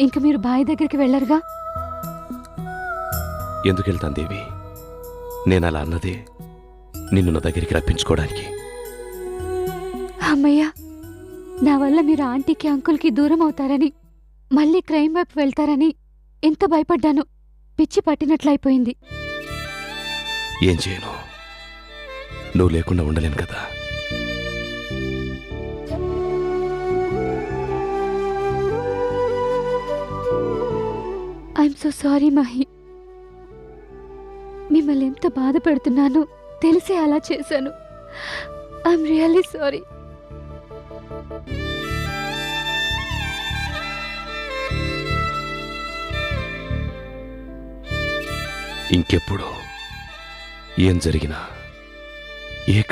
ఇంక మీరు బాయ్ దగ్గరికి వెళ్ళరుగా? ఎందుకు వెళ్తాను దేవి? నేను అలా అన్నదే నిన్ను నా దగ్గరికి రప్పించుకోవడానికి. అమ్మయ్య నా వల్ల మీరు ఆంటీకి అంకుల్కి దూరం అవుతారని మళ్ళీ క్రైమ్ వైపు వెళ్తారని ఎంత భయపడ్డాను. పిచ్చి పట్టినట్లయిపోయింది. ఏం చేయను? నువ్వు లేకుండా ఉండలేను కదా? ఐఎమ్ సో సారీ మహి మిమ్మల్ని ఎంత బాధ పెడుతున్నానో తెలిసే అలా చేశాను. ఐఎమ్ రియల్లీ సారీ ఇంకెప్పుడు ఏం జరిగినా ఏ